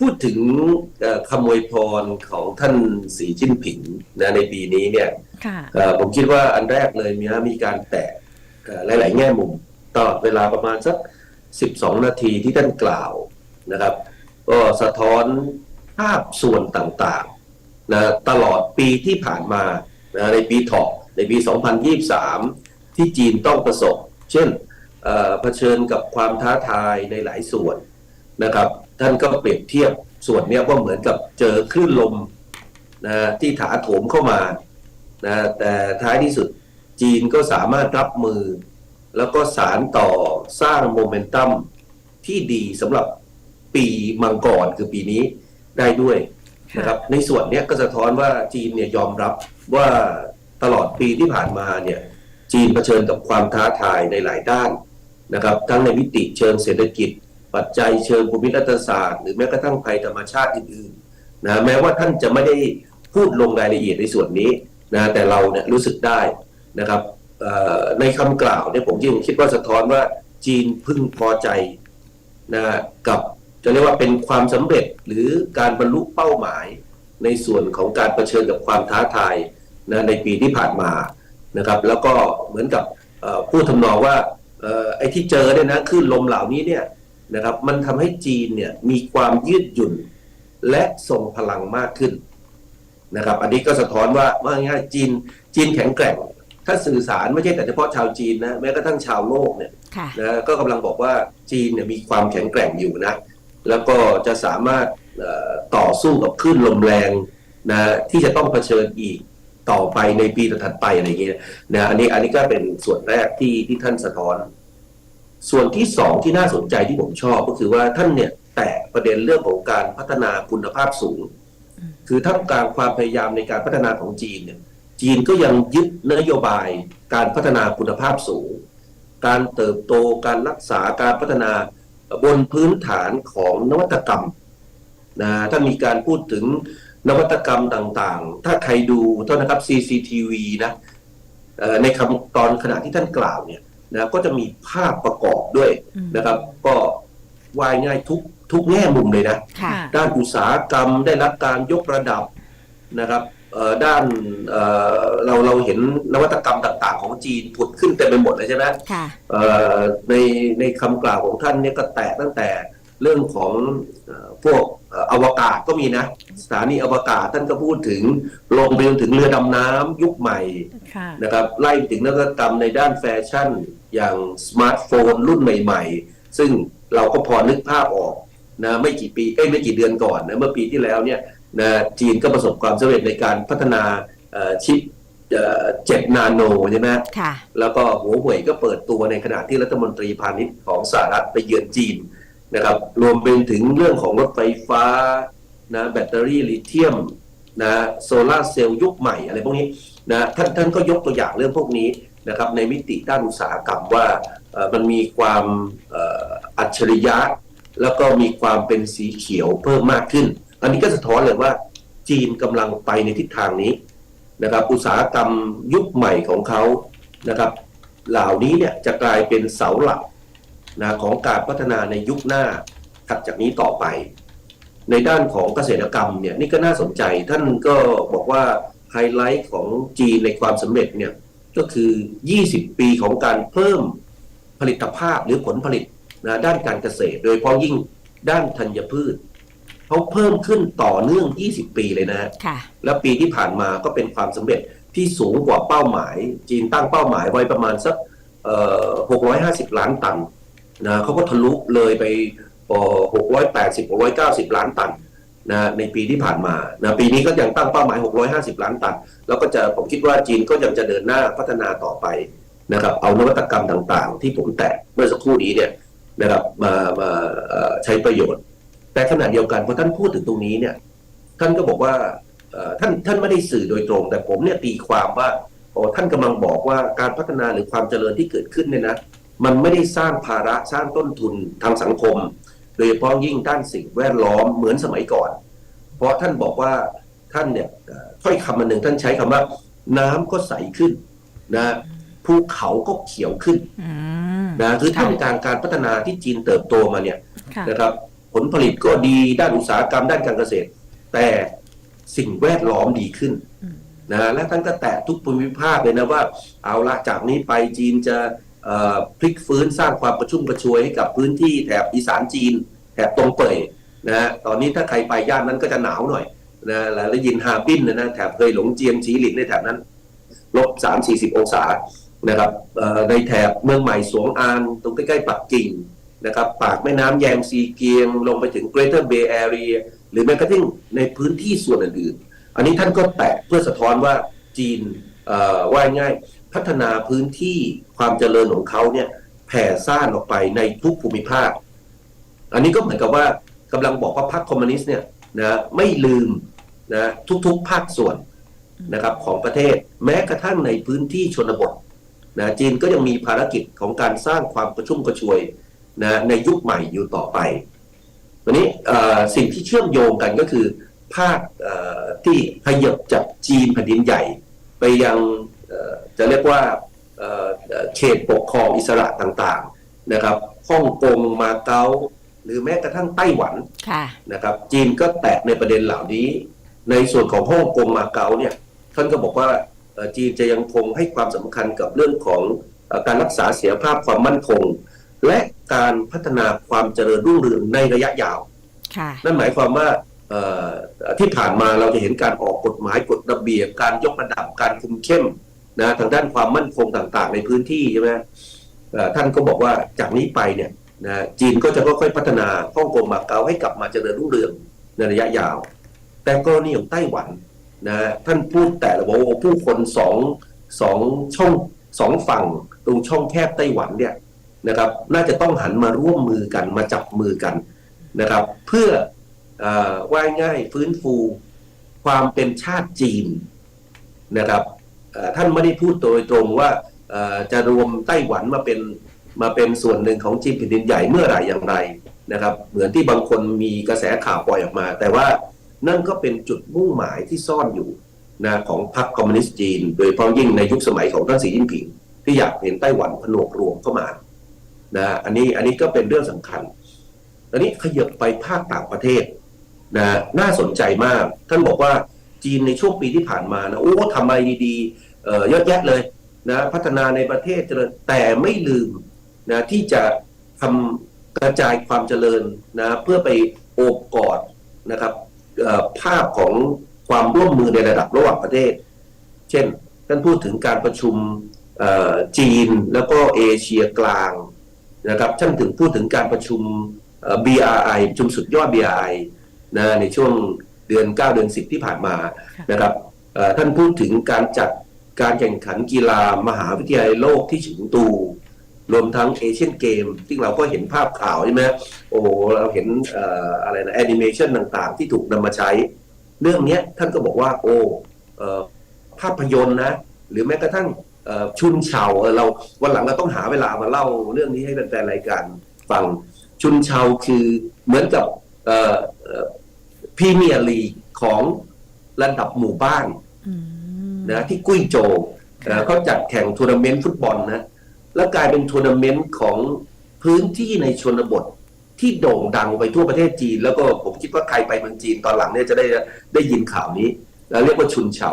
พูดถึงเอ่อคำอวยพรของท่านสีจิ้นผิงนะในปีนี้เนี่ยค่ะเอ่อผมคิดว่าอันแรกเลยมีมีการแตะเอ่อหลาย ๆ แง่มุมตลอดเวลาประมาณสัก 12 นาทีที่ท่านกล่าวนะครับ ก็สะท้อนภาพส่วนต่างๆนะตลอดปีที่ผ่านมานะในปีถอกในปี 2023 ที่จีนต้องประสบ เช่นเอ่อเผชิญกับความท้าทายในหลายส่วน นะครับ ท่านก็เปรียบเทียบส่วนเนี้ยว่าเหมือนกับเจอคลื่นลมนะที่ถาโถมเข้ามานะแต่ท้ายที่สุดจีนก็สามารถรับมือ แล้วก็สารต่อสร้างโมเมนตัมที่ดีสำหรับปีมังกรคือปีนี้ได้ด้วยนะครับในส่วนเนี้ยก็สะท้อนว่าจีนเนี่ยยอมรับว่าตลอดปีที่ผ่านมาเนี่ยจีนเผชิญกับความท้าทายในหลายด้านนะครับ ทั้งในมิติเชิงเศรษฐกิจ ปัจจัยเชิงภูมิรัฐศาสตร์ หรือแม้กระทั่งภัยธรรมชาติอื่นๆนะแม้ว่าท่านจะไม่ได้พูดลงรายละเอียดในส่วนนี้นะแต่เราเนี่ยรู้สึกได้นะครับในคำกล่าวเนี่ยผมยังคิดว่าสะท้อนว่าจีนพึงพอใจนะกับจะเรียกว่าเป็นความสำเร็จหรือการบรรลุเป้าหมายในส่วนของการรเผชิญกับความท้าทายนะในปีที่ผ่านมานะครับ แล้วก็เหมือนกับเอ่อพูดทำนองว่าไอ้ที่เจอเนี่ยนะคลื่นลมเหล่านี้เนี่ย นะครับ มันทำให้จีนเนี่ยมีความยืดหยุ่นและทรงพลังมากขึ้นนะครับ อันนี้ก็สะท้อนว่าว่าง่ายๆจีนจีนแข็งแกร่ง ถ้าสื่อสารไม่ใช่แต่เฉพาะชาวจีนนะแม้กระทั่งชาวโลกเนี่ยค่ะนะก็กำลังบอกว่าจีนเนี่ยมีความแข็งแกร่งอยู่นะ แล้วก็จะสามารถเอ่อต่อสู้กับคลื่นลมแรงนะที่จะต้องเผชิญอีกต่อไปในปีถัดไปอะไรอย่างเงี้ยนะอันนี้อันนี้ก็เป็นส่วนแรกที่ที่ท่านสะท้อน ส่วนที่สองที่น่าสนใจที่ผมชอบก็คือว่าท่านเนี่ยแตะประเด็นเรื่องของการพัฒนาคุณภาพสูง คือท่ามกลางความพยายามในการพัฒนาของจีนเนี่ยจีนก็ยังยึดนโยบายการพัฒนาคุณภาพสูง การเติบโตการรักษาการพัฒนาบนพื้นฐานของนวัตกรรมนะถ้ามีการพูดถึงนวัตกรรมต่างๆ ถ้าใครดูเท่านะครับ CCTV นะในคำตอนขณะที่ท่านกล่าวเนี่ย นะก็จะมีภาพประกอบด้วยอืมนะครับ ก็วายง่ายทุกทุกแง่มุมเลยนะค่ะด้านอุตสาหกรรมได้รับการยกระดับนะครับเอ่อด้านเอ่อเราเราเห็นนวัตกรรมต่าง ๆ ของจีนผุดขึ้นเต็มไปหมดเลยใช่ไหมค่ะเอ่อในในคำกล่าวของท่านเนี่ยก็แตะตั้งแต่ เรื่องของเอ่อพวกเอ่ออวกาศก็มีนะ สถานีอวกาศท่านก็พูดถึงลงไปจนถึงเรือดำน้ำยุคใหม่ค่ะนะครับไล่ไปถึงนวัตกรรมในด้านแฟชั่น อย่างสมาร์ทโฟนรุ่นใหม่ ๆ ซึ่งเราก็พอนึกภาพออกนะไม่กี่ปีเอ้ยไม่กี่เดือนก่อนนะเมื่อปีที่แล้วเนี่ยนะจีนก็ประสบความสำเร็จในการพัฒนาเอ่อชิปเจ็ดนาโนใช่ไหมค่ะแล้วก็หัวเว่ยก็เปิดตัวในขณะที่รัฐมนตรีพาณิชย์ของสหรัฐไปเยือนจีน นะครับ รวมไปถึงเรื่องของรถไฟฟ้านะแบตเตอรี่ลิเธียมนะโซลาเซลล์ยุคใหม่อะไรพวกนี้นะท่านท่านก็ยกตัวอย่างเรื่องพวกนี้นะครับในมิติด้านอุตสาหกรรมว่ามันมีความอัจฉริยะ แล้วก็มีความเป็นสีเขียวเพิ่มมากขึ้น อันนี้ก็สะท้อนเลยว่าจีนกำลังไปในทิศทางนี้นะครับอุตสาหกรรมยุคใหม่ของเขานะครับ เหล่านี้เนี่ยจะกลายเป็นเสาหลัก นะของการพัฒนาในยุคหน้าถัดจากนี้ต่อไป ในด้านของเกษตรกรรมเนี่ยนี่ก็น่าสนใจท่านก็บอกว่าไฮไลท์ของจีนในความสำเร็จเนี่ยก็คือ 20 ปีของการเพิ่มผลิตภาพหรือผลผลิตนะด้านการเกษตร โดยเฉพาะยิ่งด้านธัญพืชเขาเพิ่มขึ้นต่อเนื่อง 20 ปีเลยนะฮะค่ะแล้วปีที่ผ่านมาก็เป็นความสำเร็จที่สูงกว่าเป้าหมาย จีนตั้งเป้าหมายไว้ประมาณสักเอ่อ650 ล้านตัน นะเขาก็ทะลุเลยไปเอ่อ680 690ล้านตันนะในปีที่ผ่านมานะปีนี้ก็ยังตั้งเป้าหมาย 650 ล้านตัน แล้วก็จะผมคิดว่าจีนก็ยังจะเดินหน้าพัฒนาต่อไปนะครับ เอานวัตกรรมต่างๆ ที่ผมแตะเมื่อสักครู่นี้เนี่ยนะครับมามาใช้ประโยชน์ แต่ขณะเดียวกันพอท่านพูดถึงตรงนี้เนี่ยท่านก็บอกว่าท่านท่านไม่ได้สื่อโดยตรง แต่ผมเนี่ยตีความว่าโอ้ท่านกำลังบอกว่าการพัฒนาหรือความเจริญที่เกิดขึ้นเนี่ยนะ มันไม่ได้สร้างภาระสร้างต้นทุนทางสังคมโดยเฉพาะยิ่งด้านสิ่งแวดล้อมเหมือนสมัยก่อน เพราะท่านบอกว่าท่านเนี่ยเอ่อถ้อยคำมันหนึ่งท่านใช้คำว่า น้ำก็ใสขึ้นนะภูเขาก็เขียวขึ้นอืมนะคือค่ะท่ามกลางการพัฒนาที่จีนเติบโตมาเนี่ยค่ะนะครับ ผลผลิตก็ดีด้านอุตสาหกรรมด้านการเกษตร แต่สิ่งแวดล้อมดีขึ้นอืมนะและท่านก็แตะทุกภูมิภาคเลยนะว่า เอาละจากนี้ไปจีนจะเอ่อ พลิกฟื้นสร้างความประชุ่มกระชวยให้กับพื้นที่แถบอีสานจีนแถบตรงเป่ยนะฮะตอนนี้ถ้าใครไปย่านนั้นก็จะหนาวหน่อยนะแล้วได้ยินฮาร์บินนะนะแถบเคยหลงเจียงชีหลินในแถบนั้นลบสามสี่สิบองศานะครับในแถบเมืองใหม่สวงอานตรงใกล้ๆปักกิ่งนะครับปากแม่น้ำแยงซีเกียง ลงไปถึง Greater Bay Area หรือแม้กระทั่งในพื้นที่ส่วนอื่นๆ อันนี้ท่านก็แตะเพื่อสะท้อนว่าจีนว่าง่าย พัฒนาพื้นที่ความเจริญของเขาเนี่ยแผ่ซ่านออกไปในทุกภูมิภาค อันนี้ก็เหมือนกับว่ากำลังบอกว่าพรรคคอมมิวนิสต์เนี่ยนะไม่ลืมนะทุกๆภาคส่วนนะครับของประเทศแม้กระทั่งในพื้นที่ชนบทนะจีนก็ยังมีภารกิจของการสร้างความกระชุ่มกระชวยนะในยุคใหม่อยู่ต่อไปวันนี้สิ่งที่เชื่อมโยงกันก็คือ ภาคที่ขยับจากจีนแผ่นดินใหญ่ ไปยัง จะเรียกว่าเอ่อเอ่อเขตปกครองอิสระต่างๆนะครับฮ่องกงมาเก๊าหรือแม้กระทั่งไต้หวันค่ะนะครับ จีนก็แตะในประเด็นเหล่านี้ ในส่วนของฮ่องกงมาเก๊าเนี่ยท่านก็บอกว่าเอ่อจีนจะยังคงให้ความสำคัญกับเรื่องของเอ่อการรักษาเสียภาพความมั่นคง และการพัฒนาความเจริญรุ่งเรืองในระยะยาวค่ะนั่นหมายความว่าเอ่อที่ผ่านมาเราจะเห็นการออกกฎหมายกฎระเบียบการยกระดับการคุมเข้ม นะทางด้านความมั่นคงต่างๆ ในพื้นที่ใช่ไหมท่านก็บอกว่าจากนี้ไปเนี่ยนะจีนก็จะค่อยๆพัฒนาฮ่องกงมาเก๊าให้กลับมาเจริญรุ่งเรืองในระยะยาว แต่กรณีของไต้หวันนะท่านพูดแต่ละบอกว่าผู้คนสองสองช่องสองฝั่งตรงช่องแคบไต้หวันเนี่ยนะครับน่าจะต้องหันมาร่วมมือกันมาจับมือกันนะครับ เพื่ออว่ายง่ายฟื้นฟูความเป็นชาติจีนนะครับ ท่านไม่ได้พูดโดยตรงว่าจะรวมไต้หวันมาเป็นมาเป็นส่วนหนึ่งของจีนแผ่นดินใหญ่เมื่อไหร่อย่างไรนะครับ เหมือนที่บางคนมีกระแสข่าวปล่อยออกมา แต่ว่านั่นก็เป็นจุดมุ่งหมายที่ซ่อนอยู่นะของพรรคคอมมิวนิสต์จีน โดยเฉพาะยิ่งในยุคสมัยของท่านสีจิ้นผิง ที่อยากเห็นไต้หวันผนวกรวมเข้ามานะอันนี้อันนี้ก็เป็นเรื่องสำคัญตอนนี้ขยับไปภาคต่างประเทศนะน่าสนใจมากท่านบอกว่า จีนในช่วงปีที่ผ่านมานะโอ้ทำอะไรดีๆเยอะแยะเลยนะพัฒนาในประเทศเจริญแต่ไม่ลืมนะที่จะทำกระจายความเจริญนะเพื่อไปโอบกอดนะครับภาพของความร่วมมือในระดับระหว่างประเทศ เช่นท่านพูดถึงการประชุมจีนแล้วก็เอเชียกลางนะครับท่านถึงพูดถึงการประชุมเอ่อ BRI ประชุมสุดยอด BRI นะในช่วง เดือน 9 เดือน 10 ที่ผ่านมาค่ะนะครับเอ่อท่านพูดถึงการจัดการแข่งขันกีฬามหาวิทยาลัยโลกที่ฉิงตู รวมทั้งเอเชียนเกมที่เราก็เห็นภาพข่าวใช่ไหมโอ้โหเราเห็นเอ่ออะไรนะแอนิเมชันต่างๆ ที่ถูกนำมาใช้ เรื่องเนี้ยท่านก็บอกว่า โอ้เอ่อภาพยนตร์นะ หรือแม้กระทั่งเอ่อชุนเฉาเออเราวันหลังเราต้องหาเวลามาเล่าเรื่องนี้ให้แฟนๆรายการฟังชุนเชาคือเหมือนกับ พรีเมียร์ลีกของระดับหมู่บ้านอืมนะที่กุ้ยโจวเอ่อเขาจัดแข่งทัวร์นาเมนต์ฟุตบอลนะแล้วกลายเป็นทัวร์นาเมนต์ของพื้นที่ในชนบทที่โด่งดังไปทั่วประเทศจีน แล้วก็ผมคิดว่าใครไปเมืองจีนตอนหลังเนี่ยจะได้ได้ยินข่าวนี้แล้วเรียกว่าชุนเฉา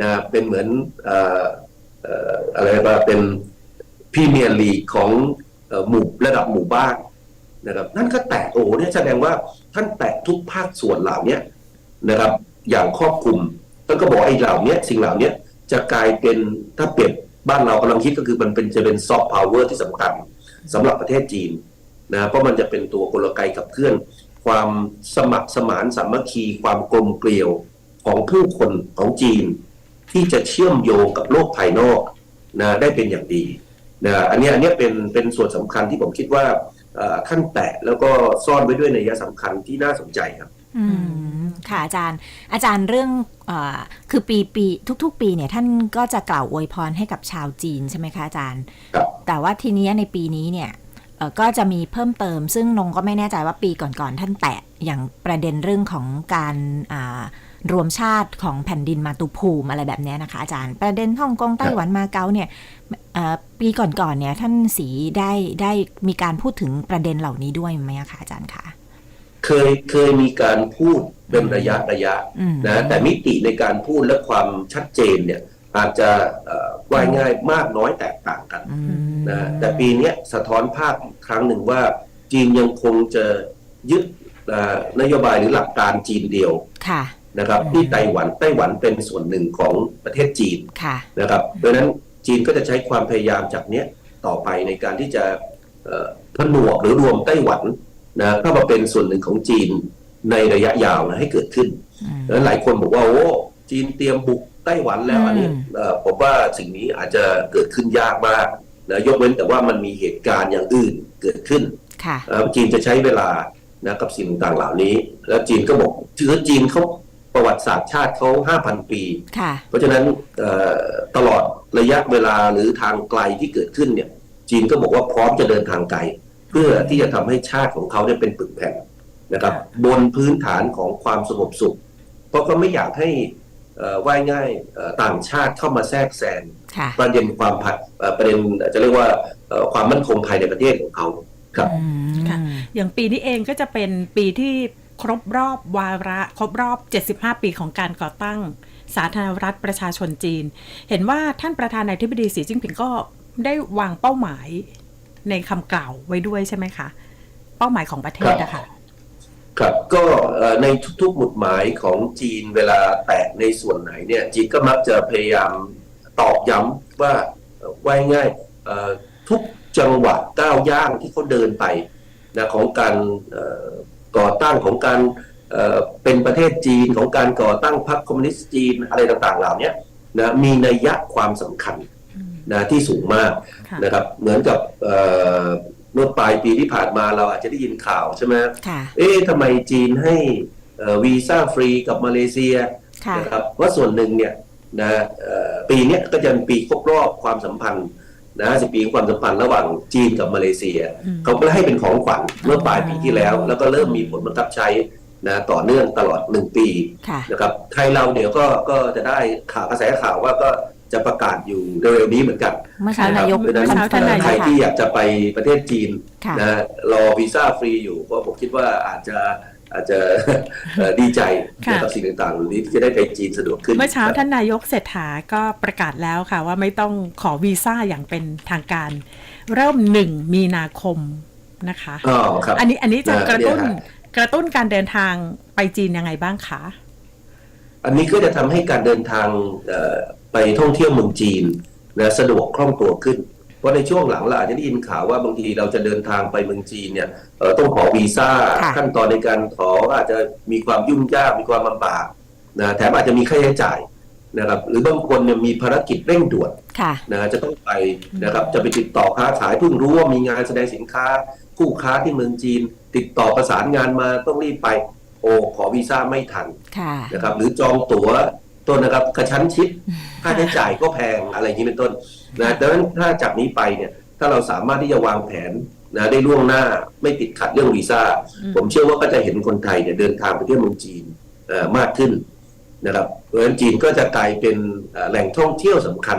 นะเป็นเหมือนเอ่อเอ่ออะไรว่าเป็นพรีเมียร์ลีกของเอ่อหมู่ระดับหมู่บ้าน นะครับนั่นก็แตะโอ้โหเนี่ยแสดงว่าท่านแตะทุกภาคส่วนเหล่านี้นะครับ อย่างครอบคลุมท่านก็บอกไอ้เหล่านี้สิ่งเหล่านี้จะกลายเป็นถ้าเปรียบบ้านเรากำลังคิดก็คือมันเป็นจะเป็นซอฟต์พาวเวอร์ที่สำคัญสำหรับประเทศจีนนะเพราะมันจะเป็นตัวกลไกขับเคลื่อน ความสมัครสมานสามัคคี ความกลมเกลียวของผู้คนของจีน ที่จะเชื่อมโยงกับโลกภายนอกนะได้เป็นอย่างดีนะอันนี้อันนี้เป็นเป็นส่วนสำคัญที่ผมคิดว่า เอ่อท่านแตะแล้วก็ซ่อนไว้ด้วยในยยะสำคัญที่น่าสนใจครับอืมค่ะอาจารย์ อาจารย์เรื่องเออคือปีปีทุก ๆ ปีเนี่ยท่านก็จะกล่าวอวยพรให้กับชาวจีนใช่ไหมคะอาจารย์ครับแต่ว่าทีนี้ในปีนี้เนี่ยเอ่อก็จะมีเพิ่มเติม ซึ่งนงก็ไม่แน่ใจว่าปีก่อนๆท่านแตะอย่างประเด็นเรื่องของการอ่า รวมชาติของแผ่นดินมาตุภูมิอะไรแบบเนี้ยนะคะอาจารย์ ประเด็นฮ่องกงไต้หวันมาเก๊าเนี่ยเอ่อปีก่อนๆเนี่ยท่านสีได้ได้มีการพูดถึงประเด็นเหล่านี้ด้วยไหมอะคะอาจารย์คะเคเคยเคยมีการพูดเป็นระยะระยะอืมนะแต่มิติในการพูดและความชัดเจนเนี่ยอาจจะเอ่อว่าง่ายมากน้อยแตกต่างกันอืมนะแต่ปีเนี้ยสะท้อนภาพอีกครั้งหนึ่งว่า จีนยังคงจะยึดเอ่อนโยบายหรือหลักการจีนเดียวค่ะ นะครับอืมที่ไต้หวันไต้หวันเป็นส่วนหนึ่งของประเทศจีนค่ะนะครับดังนั้นจีนก็จะใช้ความพยายามจากเนี้ยต่อไปในการที่จะเอ่อผนวกหรือรวมไต้หวันนะเข้ามาเป็นส่วนหนึ่งของจีนในระยะยาวนะให้เกิดขึ้นอืมดังนั้นหลายคนบอกว่าโอ้จีนเตรียมบุกไต้หวันแล้วอืมอันนี้เอ่อผมว่าสิ่งนี้อาจจะเกิดขึ้นยากมากนะยกเว้นแต่ว่ามันมีเหตุการณ์อย่างอื่นเกิดขึ้นค่ะเอ่อจีนจะใช้เวลานะกับสิ่งต่างๆเหล่านี้ แล้วจีนก็บอกคือจีนเขา ประวัติศาสตร์ชาติเขา 5,000 ปีค่ะเพราะฉะนั้นเอ่อตลอดระยะเวลาหรือทางไกลที่เกิดขึ้นเนี่ย จีนก็บอกว่าพร้อมจะเดินทางไกล เพื่อที่จะทำให้ชาติของเขาเนี่ยเป็นปึกแผ่นนะครับ บนพื้นฐานของความสงบสุข เพราะก็ไม่อยากให้เอ่อว่ายง่ายเอ่อต่างชาติเข้ามาแทรกแซงค่ะประเด็นความผัดเอ่อประเด็นจะเรียกว่าเอ่อความมั่นคงภายในประเทศของเขาครับอืมค่ะอย่างปีนี้เองก็จะเป็นปีที่ ครบรอบวาระ ครบรอบ 75 ปีของการก่อตั้ง สาธารณรัฐประชาชนจีน เห็นว่าท่านประธานาธิบดีสีจิ้นผิงก็ได้วางเป้าหมายในคำกล่าวไว้ด้วยใช่ไหมคะ เป้าหมายของประเทศอะค่ะครับก็ในทุกๆหมุดหมายของจีนเวลาแตะในส่วนไหนเนี่ยจีนก็มักจะพยายามตอกย้ำว่าว่าง่ายทุกจังหวะก้าวย่างที่เขาเดินไปนะของการ ก่อตั้งของการเอ่อเป็นประเทศจีนของการก่อตั้งพรรคคอมมิวนิสต์จีนอะไรต่างๆ เหล่านี้นะมีนัยยะความสำคัญนะที่สูงมากค่ะนะครับเหมือนกับเอ่อเมื่อปลายปีที่ผ่านมาเราอาจจะได้ยินข่าวใช่ไหมค่ะเอ๊ะทำไมจีนให้เอ่อวีซ่าฟรีกับมาเลเซียค่ะนะครับว่าส่วนหนึ่งเนี่ยนะเอ่อปีเนี้ยก็จะเป็นปีครบรอบความสัมพันธ์ นะสิปีของความสัมพันธ์ระหว่างจีนกับมาเลเซียอืมเขาก็ให้เป็นของขวัญเมื่อปลายปีที่แล้ว แล้วก็เริ่มมีผลบังคับใช้นะต่อเนื่องตลอดหนึ่งปีค่ะนะครับไทยเราเดี๋ยวก็ก็จะได้ข่าวกระแสข่าวว่าก็จะประกาศอยู่เร็วๆนี้เหมือนกันเมื่อเช้าะครับนายกเพราะฉะนั้นเมื่อเช้าท่านนายกใครที่อยากจะไปประเทศจีนค่ะนะรอวีซ่าฟรีอยู่ก็ผมคิดว่าอาจจะ อาจจะเอ่อดีใจค่ะกับสิ่งต่างๆเหล่านี้ที่จะได้ไปจีนสะดวกขึ้น เมื่อเช้าครับท่านนายกเศรษฐาก็ประกาศแล้วค่ะ ว่าไม่ต้องขอวีซ่าอย่างเป็นทางการ เริ่มหนึ่งมีนาคมนะคะอ๋อครับอันนี้อันนี้จะนะกระตุ้นเนี่ยฮะกระตุ้นการเดินทางไปจีนยังไงบ้างคะอันนี้ก็จะทำให้การเดินทางเอ่อไปท่องเที่ยวเมืองจีนนะสะดวกคล่องตัวขึ้น เพราะในช่วงหลังเราอาจจะได้ยินข่าวว่าบางทีเราจะเดินทางไปเมืองจีนเนี่ยเอ่อต้องขอวีซ่าค่ะขั้นตอนในการขอก็อาจจะมีความยุ่งยากมีความลำบากนะแถมอาจจะมีค่าใช้จ่ายนะครับหรือบางคนเนี่ยมีภารกิจเร่งด่วนค่ะนะจะต้องไปนะครับจะไปติดต่อค้าขายเพิ่งรู้ว่ามีงานแสดงสินค้า คู่ค้าที่เมืองจีน ติดต่อประสานงานมาต้องรีบไป โอ้ขอวีซ่าไม่ทันค่ะนะครับหรือจองตั๋ว ต้นนะครับกระชั้นชิดค่าใช้จ่ายก็แพงอะไรอย่างนี้เป็นต้นนะดังนั้นถ้าจากนี้ไปเนี่ยถ้าเราสามารถที่จะวางแผนนะได้ล่วงหน้าไม่ติดขัดเรื่องวีซ่าอืมผมเชื่อว่าก็จะเห็นคนไทยเนี่ยเดินทางไปเที่ยวเมืองจีนเอ่อมากขึ้นนะครับเพราะฉะนั้นจีนก็จะกลายเป็นเอ่อแหล่งท่องเที่ยวสำคัญ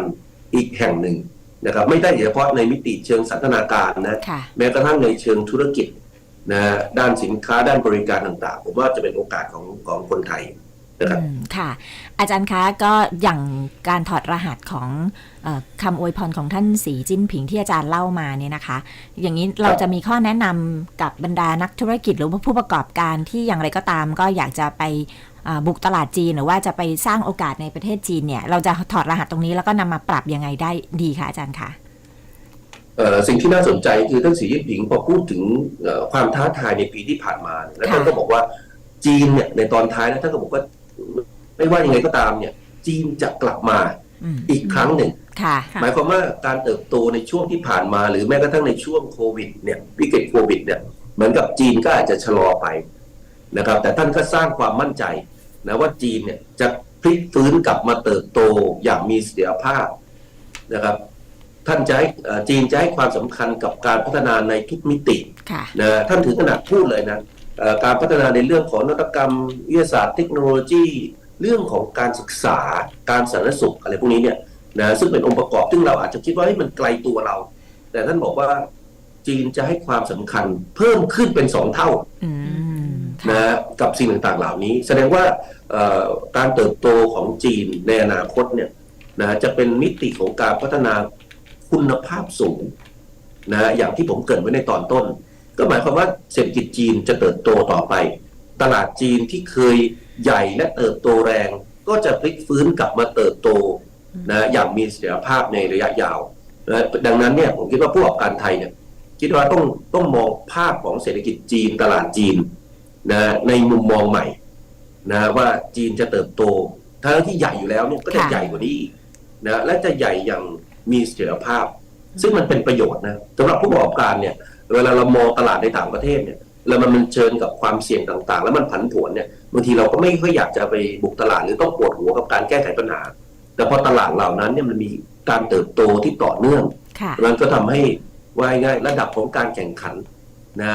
อีกแห่งหนึ่งนะครับ ไม่ได้เฉพาะในมิติเชิงสันทนาการนะค่ะแม้กระทั่งในเชิงธุรกิจนะด้านสินค้าด้านบริการต่างๆ ผมว่าจะเป็นโอกาสของของคนไทย นะครับอืมค่ะ อาจารย์คะก็อย่างการถอดรหัสของเออคำอวยพรของท่านสีจิ้นผิงที่อาจารย์เล่ามาเนี่ยนะคะ อย่างนี้เราจะมีข้อแนะนำกับบรรดานักธุรกิจหรือว่าผู้ประกอบการที่อย่างไรก็ตาม ก็อยากจะไปอ่าบุกตลาดจีนหรือว่าจะไปสร้างโอกาสในประเทศจีนเนี่ย เราจะถอดรหัสตรงนี้แล้วก็นำมาปรับยังไงได้ดีคะอาจารย์คะเอ่อสิ่งที่น่าสนใจคือท่านสีจิ้นผิงพอพูดถึงเอ่อความท้าทายในปีที่ผ่านมาเนี่ยแล้วท่านค่ะก็บอกว่าจีนเนี่ยในตอนท้ายนะท่านก็บอกว่า ไม่ว่ายังไงก็ตามเนี่ย จีนจะกลับมาอืมอีกครั้งหนึ่งค่ะค่ะหมายความว่าการเติบโตในช่วงที่ผ่านมาหรือแม้กระทั่งในช่วงโควิดเนี่ยวิกฤตโควิดเนี่ยเหมือนกับจีนก็อาจจะชะลอไปนะครับ แต่ท่านก็สร้างความมั่นใจนะว่าจีนเนี่ยจะพลิกฟื้นกลับมาเติบโตอย่างมีเสถียรภาพนะครับ ท่านจะให้เอ่อจีนจะให้ความสำคัญกับการพัฒนาในทุกมิติค่ะนะท่านถึงขนาดพูดเลยนะเอ่อ การพัฒนาในเรื่องของนวัตกรรมวิทยาศาสตร์เทคโนโลยี เรื่องของการศึกษาการสาธารณสุขอะไรพวกนี้เนี่ยนะซึ่งเป็นองค์ประกอบซึ่งเราอาจจะคิดว่าเฮ้ยมันไกลตัวเรา แต่ท่านบอกว่าจีนจะให้ความสำคัญเพิ่มขึ้นเป็นสองเท่าอืมค่ะนะกับสิ่งต่างๆ เหล่านี้ แสดงว่าเอ่อการเติบโตของจีนในอนาคตเนี่ยนะจะเป็นมิติของการพัฒนาคุณภาพสูงนะอย่างที่ผมเกริดไว้ในตอนต้น ก็หมายความว่าเศรษฐกิจจีนจะเติบโตต่อไป ตลาดจีนที่เคยใหญ่และเติบโตแรง ก็จะพลิกฟื้นกลับมาเติบโตนะอย่างมีเสถียรภาพในระยะยาวนะดังนั้นเนี่ยผมคิดว่าผู้ประกอบการไทยเนี่ยคิดว่าต้องต้องมองภาพของเศรษฐกิจจีนตลาดจีนนะในมุมมองใหม่นะว่าจีนจะเติบโตทั้งที่ใหญ่อยู่แล้วเนี่ยก็จะใหญ่กว่านี้อีกนะและจะใหญ่อย่างมีเสถียรภาพ ซึ่งมันเป็นประโยชน์นะสำหรับผู้ประกอบการเนี่ย เวลาเรามองตลาดในต่างประเทศเนี่ยแล้วมันมันเชิญกับความเสี่ยงต่างๆ แล้วมันผันผวนเนี่ยบางทีเราก็ไม่ค่อยอยากจะไปบุกตลาดหรือต้องปวดหัวกับการแก้ไขปัญหา แต่พอตลาดเหล่านั้นเนี่ยมันมีการเติบโตที่ต่อเนื่องค่ะมันก็ทำให้ว่าง่ายๆระดับของการแข่งขันนะ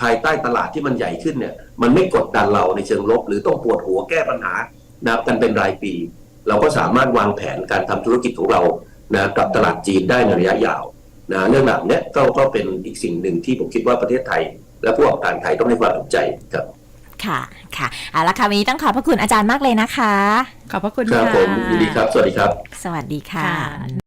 ภายใต้ตลาดที่มันใหญ่ขึ้นเนี่ยมันไม่กดดันเราในเชิงลบ หรือต้องปวดหัวแก้ปัญหานะกันเป็นรายปี เราก็สามารถวางแผนการทำธุรกิจของเรานะกับตลาดจีนได้ในระยะยาว นะเรื่องแบบเนี้ยก็ก็เป็นอีกสิ่งหนึ่งที่ผมคิดว่าประเทศไทย และผู้ประกอบการไทยต้องให้ความสนใจครับ ค่ะค่ะเอาละค่ะวันนี้ต้องขอบพระคุณอาจารย์มากเลยนะคะ ขอบพระคุณครับค่ะผมยินดีครับ สวัสดีครับ สวัสดีค่ะค่ะ